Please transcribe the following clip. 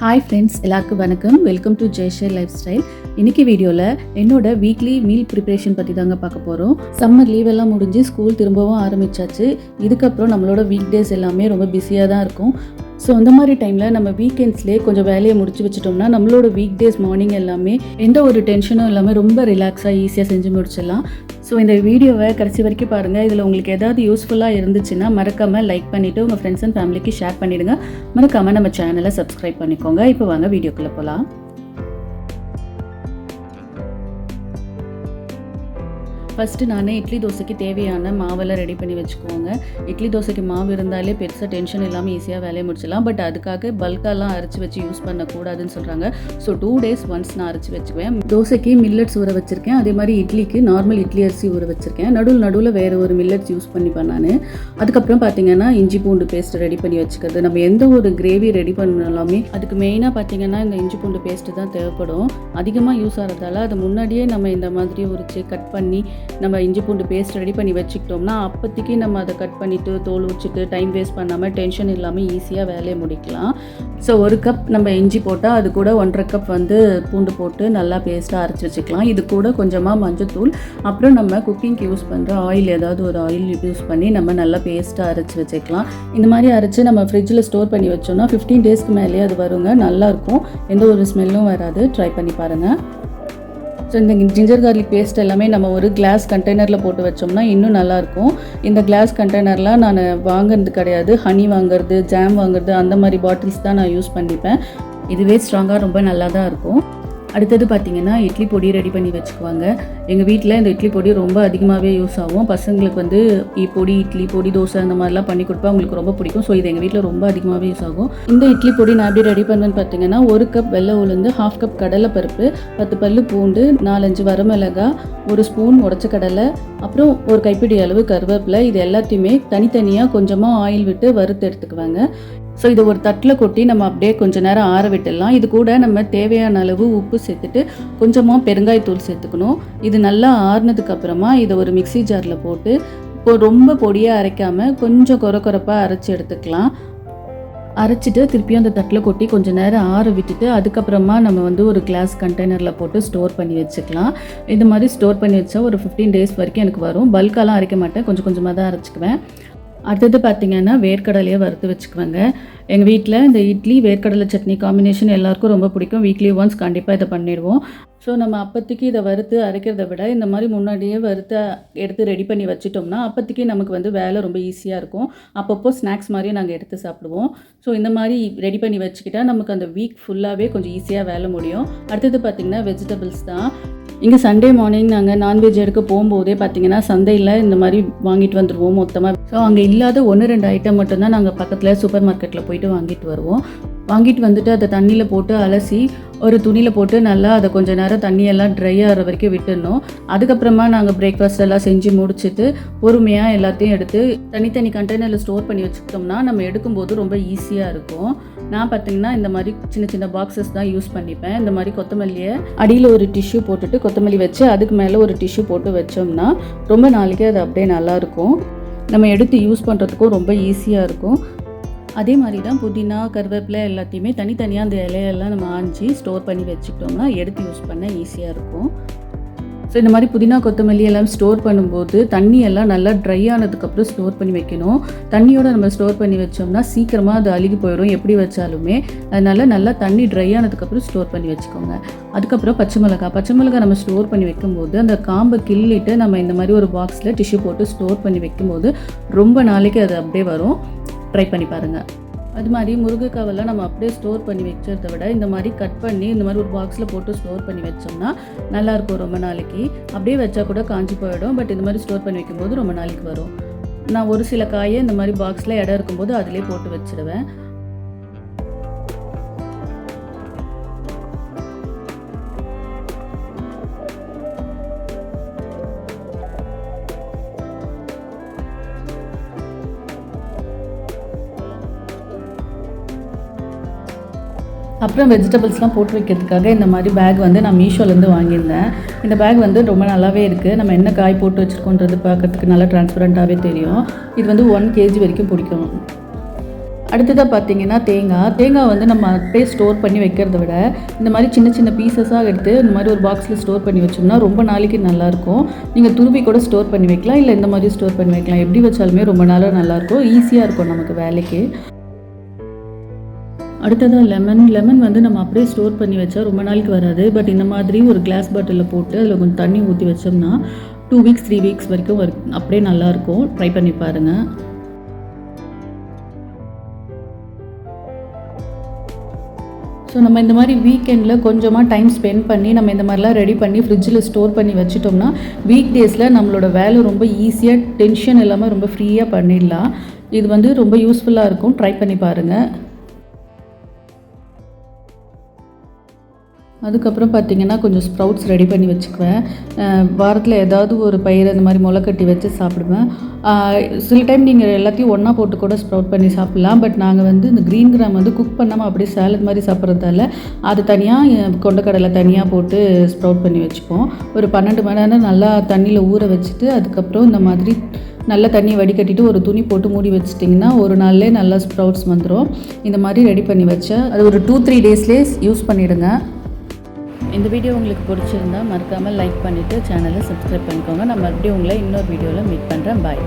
Hi friends எல்லாருக்கும் வணக்கம். Welcome to Jaishe lifestyle இன்னைக்கு வீடியோவில் என்னோட வீக்லி மீல் ப்ரிப்பரேஷன் பற்றி தாங்க பார்க்க போகிறோம் சம்மர் லீவ் எல்லாம் முடிஞ்சு ஸ்கூல் திரும்பவும் ஆரம்பிச்சாச்சு. இதுக்கப்புறம் நம்மளோட வீக் டேஸ் எல்லாமே ரொம்ப பிஸியாக தான் இருக்கும். ஸோ அந்த மாதிரி டைமில் நம்ம வீக்கெண்ட்ஸ்லேயே கொஞ்சம் வேலையை முடிச்சு வச்சிட்டோம்னா நம்மளோட வீக் டேஸ் மார்னிங் எல்லாமே எந்த ஒரு டென்ஷனும் இல்லாமல் ரொம்ப ரிலாக்ஸாக ஈஸியாக செஞ்சு முடிச்சிடலாம். ஸோ இந்த வீடியோவை கடைசி வரைக்கும் பாருங்கள் இதில் உங்களுக்கு ஏதாவது யூஸ்ஃபுல்லாக இருந்துச்சுன்னா மறக்காமல் லைக் பண்ணிவிட்டு உங்கள் ஃப்ரெண்ட்ஸ் அண்ட் ஃபேமிலிக்கு ஷேர் பண்ணிவிடுங்க மறக்காமல் நம்ம சேனலை சப்ஸ்கிரைப் பண்ணிக்கோங்க. இப்போ வாங்க வீடியோக்குள்ளே போகலாம் ஃபஸ்ட்டு நான் இட்லி தோசைக்கு தேவையான மாவெல்லாம் ரெடி பண்ணி வச்சுக்குவோங்க. இட்லி தோசைக்கு மாவு இருந்தாலே பெருசாக டென்ஷன் இல்லாமல் ஈஸியாக வேலையை முடிச்சிடலாம். பட் அதுக்காக பல்காலாம் அரைச்சி வச்சு யூஸ் பண்ணக்கூடாதுன்னு சொல்கிறாங்க ஸோ டூ டேஸ் ஒன்ஸ் நான் அரைச்சி வச்சுக்குவேன். தோசைக்கு மில்லட்ஸ் ஊற வச்சுருக்கேன். அதே மாதிரி இட்லிக்கு நார்மல் இட்லி அரிசி ஊற வச்சுருக்கேன். நடுவில் நடுவில் வேறு ஒரு மில்லட்ஸ் யூஸ் பண்ணிப்பேன் நான். அதுக்கப்புறம் பார்த்தீங்கன்னா இஞ்சி பூண்டு பேஸ்ட் ரெடி பண்ணி வச்சுக்கிறது. நம்ம எந்த ஒரு கிரேவி ரெடி பண்ணலாமே அதுக்கு மெயினாக பார்த்தீங்கன்னா இந்த இஞ்சி பூண்டு பேஸ்ட்டு தான் தேவைப்படும். அதிகமாக யூஸ் ஆகிறதால அது முன்னாடியே நம்ம இந்த மாதிரி உரிச்சு கட் பண்ணி நம்ம இஞ்சி பூண்டு பேஸ்ட் ரெடி பண்ணி வச்சுக்கிட்டோம்னா அப்போதைக்கு நம்ம அதை கட் பண்ணிவிட்டு தோல் வச்சுட்டு டைம் வேஸ்ட் பண்ணாமல் டென்ஷன் இல்லாமல் ஈஸியாக வேலையை முடிக்கலாம். ஸோ ஒரு கப் நம்ம இஞ்சி போட்டால் அது கூட ஒன்றரை கப் வந்து பூண்டு போட்டு நல்லா பேஸ்ட்டாக அரைச்சி வச்சுக்கலாம். இது கூட கொஞ்சமாக மஞ்சத்தூள் அப்புறம் நம்ம குக்கிங்க்கு யூஸ் பண்ணுற ஆயில் ஏதாவது ஒரு ஆயில் யூஸ் பண்ணி நம்ம நல்லா பேஸ்ட்டாக அரைச்சி வச்சுக்கலாம். இந்த மாதிரி அரைச்சி நம்ம ஃப்ரிட்ஜில் ஸ்டோர் பண்ணி வச்சோம்னா ஃபிஃப்டீன் டேஸ்க்கு மேலேயே அது வருங்க. நல்லாயிருக்கும் எந்த ஒரு ஸ்மெல்லும் வராது. ட்ரை பண்ணி பாருங்கள் ஸோ இந்த ஜிஞ்சர் கார்லிக் பேஸ்ட் எல்லாமே நம்ம ஒரு கிளாஸ் கண்டெய்னரில் போட்டு வச்சோம்னா இன்னும் நல்லாயிருக்கும். இந்த கிளாஸ் கண்டெய்னர்லாம் நான் வாங்குறது கிடையாது. ஹனி வாங்குறது ஜாம் வாங்குறது அந்த மாதிரி பாட்டில்ஸ் தான் நான் யூஸ் பண்ணிப்பேன். இதுவே ஸ்ட்ராங்காக ரொம்ப நல்லா தான் இருக்கும். அடுத்தது பார்த்திங்கன்னா இட்லி பொடி ரெடி பண்ணி வச்சுக்குவாங்க. எங்கள் வீட்டில் இந்த இட்லி பொடி ரொம்ப அதிகமாகவே யூஸ் ஆகும். பசங்களுக்கு வந்து பொடி இட்லி பொடி தோசை அந்த மாதிரிலாம் பண்ணி கொடுப்பா அவங்களுக்கு ரொம்ப பிடிக்கும். ஸோ இது எங்கள் வீட்டில் ரொம்ப அதிகமாகவே யூஸ் ஆகும். இந்த இட்லி பொடி நான் எப்படி ரெடி பண்ணுவேன்னு பார்த்தீங்கன்னா ஒரு கப் வெள்ளை உளுந்து ஹாஃப் கப் கடலை பருப்பு பத்து பல்லு பூண்டு நாலஞ்சு வரமிளகாய் ஒரு ஸ்பூன் உடச்ச கடலை அப்புறம் ஒரு கைப்பிடி அளவு கருவேப்பிலை. இது எல்லாத்தையுமே தனித்தனியாக கொஞ்சமாக ஆயில் விட்டு வறுத்து எடுத்துக்குவாங்க. ஸோ இதை ஒரு தட்டில் கொட்டி நம்ம அப்படியே கொஞ்சம் நேரம் ஆற விட்டுடலாம். இது கூட நம்ம தேவையான அளவு உப்பு சேர்த்துட்டு கொஞ்சமாக பெருங்காயத்தூள் சேர்த்துக்கணும். இது நல்லா ஆறுனதுக்கப்புறமா இதை ஒரு மிக்ஸி ஜாரில் போட்டு இப்போ ரொம்ப பொடியாக அரைக்காமல் கொஞ்சம் கொர கொரப்பாக அரைச்சி எடுத்துக்கலாம். அரைச்சிட்டு திருப்பியும் அந்த தட்டில் கொட்டி கொஞ்சம் நேரம் ஆற விட்டுட்டு அதுக்கப்புறமா நம்ம வந்து ஒரு கிளாஸ் கண்டெய்னரில் போட்டு ஸ்டோர் பண்ணி வச்சுக்கலாம். இந்த மாதிரி ஸ்டோர் பண்ணி வச்சா ஒரு ஃபிஃப்டீன் டேஸ் வரைக்கும் எனக்கு வரும். பல்காலாம் அரைக்க மாட்டேன். கொஞ்சம் கொஞ்சமாக தான் அரைச்சிக்குவேன். அடுத்தது பார்த்திங்கன்னா வேர்க்கடலையை வறுத்து வச்சுக்குவேங்க. எங்கள் வீட்டில் இந்த இட்லி வேர்க்கடலை சட்னி காம்பினேஷன் எல்லாருக்கும் ரொம்ப பிடிக்கும். வீக்லி ஒன்ஸ் கண்டிப்பாக இதை பண்ணிடுவோம். ஸோ நம்ம அப்போத்திக்கு இதை வறுத்து அரைக்கிறத விட இந்த மாதிரி முன்னாடியே வறுத்து எடுத்து ரெடி பண்ணி வச்சிட்டோம்னா அப்போதைக்கு நமக்கு வந்து வேலை ரொம்ப ஈஸியாக இருக்கும். அப்பப்போ ஸ்நாக்ஸ் மாதிரியும் நாங்கள் எடுத்து சாப்பிடுவோம். ஸோ இந்த மாதிரி ரெடி பண்ணி வச்சுக்கிட்டா நமக்கு அந்த வீக் ஃபுல்லாகவே கொஞ்சம் ஈஸியாக வேலை முடியும். அடுத்தது பார்த்திங்கன்னா வெஜிடபிள்ஸ் தான். இங்கே சண்டே மார்னிங் நாங்கள் நான்வெஜ் எடுக்க போகும்போதே பார்த்தீங்கன்னா சந்தையில் இந்த மாதிரி வாங்கிட்டு வந்துடுவோம் மொத்தமாக ஸோ அங்கே இல்லாத ஒன்று ரெண்டு ஐட்டம் மட்டும்தான் நாங்கள் பக்கத்தில் சூப்பர் மார்க்கெட்டில் போயிட்டு வாங்கிட்டு வருவோம். வாங்கிட்டு வந்துட்டு அதை தண்ணியில் போட்டு அலசி ஒரு துணியில் போட்டு நல்லா அதை கொஞ்சம் நேரம் தண்ணியெல்லாம் ட்ரை ஆகிற வரைக்கும் விட்டுடணும். அதுக்கப்புறமா நாங்கள் பிரேக்ஃபாஸ்ட் எல்லாம் செஞ்சு முடிச்சுட்டு பொறுமையாக எல்லாத்தையும் எடுத்து தனித்தனி கண்டெய்னரில் ஸ்டோர் பண்ணி வச்சுக்கிட்டோம்னா நம்ம எடுக்கும்போது ரொம்ப ஈஸியாக இருக்கும். நான் பார்த்தீங்கன்னா இந்த மாதிரி சின்ன சின்ன பாக்ஸஸ் தான் யூஸ் பண்ணிப்பேன். இந்த மாதிரி கொத்தமல்லியை அடியில் ஒரு டிஷ்யூ போட்டுட்டு கொத்தமல்லி வச்சு அதுக்கு மேலே ஒரு டிஷ்யூ போட்டு வச்சோம்னா ரொம்ப நாளைக்கு அது அப்படியே நல்லாயிருக்கும் நம்ம எடுத்து யூஸ் பண்ணுறதுக்கும் ரொம்ப ஈஸியாக இருக்கும். அதே மாதிரி தான் புதினா கருவேப்பிலை எல்லாத்தையுமே தனித்தனியாக அந்த இலையெல்லாம் நம்ம ஆஞ்சி ஸ்டோர் பண்ணி வச்சுக்கிட்டோம்னா எடுத்து யூஸ் பண்ண ஈஸியாக இருக்கும். ஸோ இந்த மாதிரி புதினா கொத்தமல்லி எல்லாம் ஸ்டோர் பண்ணும்போது தண்ணி எல்லாம் நல்லா ட்ரை ஆனதுக்கப்புறம் ஸ்டோர் பண்ணி வைக்கணும். தண்ணியோடு நம்ம ஸ்டோர் பண்ணி வச்சோம்னா சீக்கிரமாக அது அழுகி போயிடும். எப்படி வச்சாலுமே அதனால் நல்லா தண்ணி ட்ரை ஆனதுக்கப்புறம் ஸ்டோர் பண்ணி வச்சுக்கோங்க. அதுக்கப்புறம் பச்சை மிளகா பச்சை மிளகா நம்ம ஸ்டோர் பண்ணி வைக்கும்போது அந்த காம்பை கிள்ளிட்டு நம்ம இந்த மாதிரி ஒரு பாக்ஸில் டிஷ்யூ போட்டு ஸ்டோர் பண்ணி வைக்கும்போது ரொம்ப நாளைக்கு அது அப்படியே வரும். ட்ரை பண்ணி பாருங்கள் அது மாதிரி முருங்கைக்காவெல்லாம் நம்ம அப்படியே ஸ்டோர் பண்ணி வச்சுறத விட இந்த மாதிரி கட் பண்ணி இந்த மாதிரி ஒரு பாக்ஸில் போட்டு ஸ்டோர் பண்ணி வச்சோம்னா நல்லாயிருக்கும் ரொம்ப நாளைக்கு. அப்படியே வச்சா கூட காஞ்சி போயிடும். பட் இந்த மாதிரி ஸ்டோர் பண்ணி வைக்கும்போது ரொம்ப நாளைக்கு வரும். நான் ஒரு சில காயை இந்த மாதிரி பாக்ஸில் இடம் இருக்கும்போது அதிலே போட்டு வச்சுடுவேன் அப்புறம் வெஜிடபிள்ஸ்லாம் போட்டு வைக்கிறதுக்காக இந்த மாதிரி பேக் வந்து நான் மீஷோலேருந்து வாங்கியிருந்தேன். இந்த பேக் வந்து ரொம்ப நல்லாவே இருக்குது நம்ம என்ன காய் போட்டு வச்சுருக்கோன்றது பார்க்கறதுக்கு நல்லா டிரான்ஸ்பரண்ட்டாகவே தெரியும். இது வந்து ஒன் கேஜி வரைக்கும் பிடிக்கும். அடுத்ததாக பார்த்தீங்கன்னா தேங்காய். தேங்காய் வந்து நம்ம அப்படியே ஸ்டோர் பண்ணி வைக்கிறத விட இந்த மாதிரி சின்ன சின்ன பீசஸாக எடுத்து இந்த மாதிரி ஒரு பாக்ஸில் ஸ்டோர் பண்ணி வச்சோம்னா ரொம்ப நாளைக்கு நல்லாயிருக்கும். நீங்கள் துருவி கூட ஸ்டோர் பண்ணி வைக்கலாம். இல்லை இந்த மாதிரி ஸ்டோர் பண்ணி வைக்கலாம். எப்படி வச்சாலுமே ரொம்ப நாளாக நல்லாயிருக்கும். ஈஸியாக இருக்கும் நமக்கு வேலைக்கு. அடுத்ததாக லெமன் லெமன் வந்து நம்ம அப்படியே ஸ்டோர் பண்ணி வச்சா ரொம்ப நாளைக்கு வராது. பட் இந்த மாதிரி ஒரு கிளாஸ் பாட்டிலில் போட்டு அதில் கொஞ்சம் தண்ணி ஊற்றி வச்சோம்னா டூ வீக்ஸ் த்ரீ வீக்ஸ் வரைக்கும் அப்படியே நல்லாயிருக்கும் ட்ரை பண்ணி பாருங்கள் ஸோ நம்ம இந்த மாதிரி வீக்கெண்டில் கொஞ்சமாக டைம் ஸ்பெண்ட் பண்ணி நம்ம இந்த மாதிரிலாம் ரெடி பண்ணி ஃப்ரிட்ஜில் ஸ்டோர் பண்ணி வச்சிட்டோம்னா வீக் டேஸில் நம்மளோட வேலை ரொம்ப ஈஸியாக டென்ஷன் இல்லாமல் ரொம்ப ஃப்ரீயாக பண்ணிடலாம். இது வந்து ரொம்ப யூஸ்ஃபுல்லாக இருக்கும். ட்ரை பண்ணி பாருங்கள் அதுக்கப்புறம் பார்த்தீங்கன்னா கொஞ்சம் ஸ்ப்ரவுட்ஸ் ரெடி பண்ணி வச்சுக்குவேன். வாரத்தில் ஏதாவது ஒரு பயிர் அந்த மாதிரி முளை கட்டி வச்சு சாப்பிடுவேன். சில டைம் நீங்கள் எல்லாத்தையும் ஒன்றா போட்டு கூட ஸ்ப்ரவுட் பண்ணி சாப்பிட்லாம். பட் நாங்கள் வந்து இந்த க்ரீன் கிராம் வந்து குக் பண்ணாமல் அப்படியே சேலட் மாதிரி சாப்பிட்றதால அது தனியாக கொண்டக்கடலை தனியாக போட்டு ஸ்ப்ரவுட் பண்ணி வச்சுப்போம். ஒரு பன்னெண்டு மணி நேரம் நல்லா தண்ணியில் ஊற வச்சுட்டு அதுக்கப்புறம் இந்த மாதிரி நல்ல தண்ணியை வடிகட்டிட்டு ஒரு துணி போட்டு மூடி வச்சிட்டிங்கன்னா ஒரு நாள்லேயே நல்லா ஸ்ப்ரவுட்ஸ் வந்துடும் இந்த மாதிரி ரெடி பண்ணி வச்சேன் அது ஒரு டூ த்ரீ டேஸ்லேயே யூஸ் பண்ணிவிடுங்க இந்த வீடியோ உங்களுக்கு பிடிச்சிருந்தா மறக்காமல் லைக் பண்ணிவிட்டு சேனலை சப்ஸ்கிரைப் பண்ணிக்கோங்க. நான் மறுபடியும் உங்களை இன்னொரு வீடியோவில் மீட் பண்ணுறேன் பாய்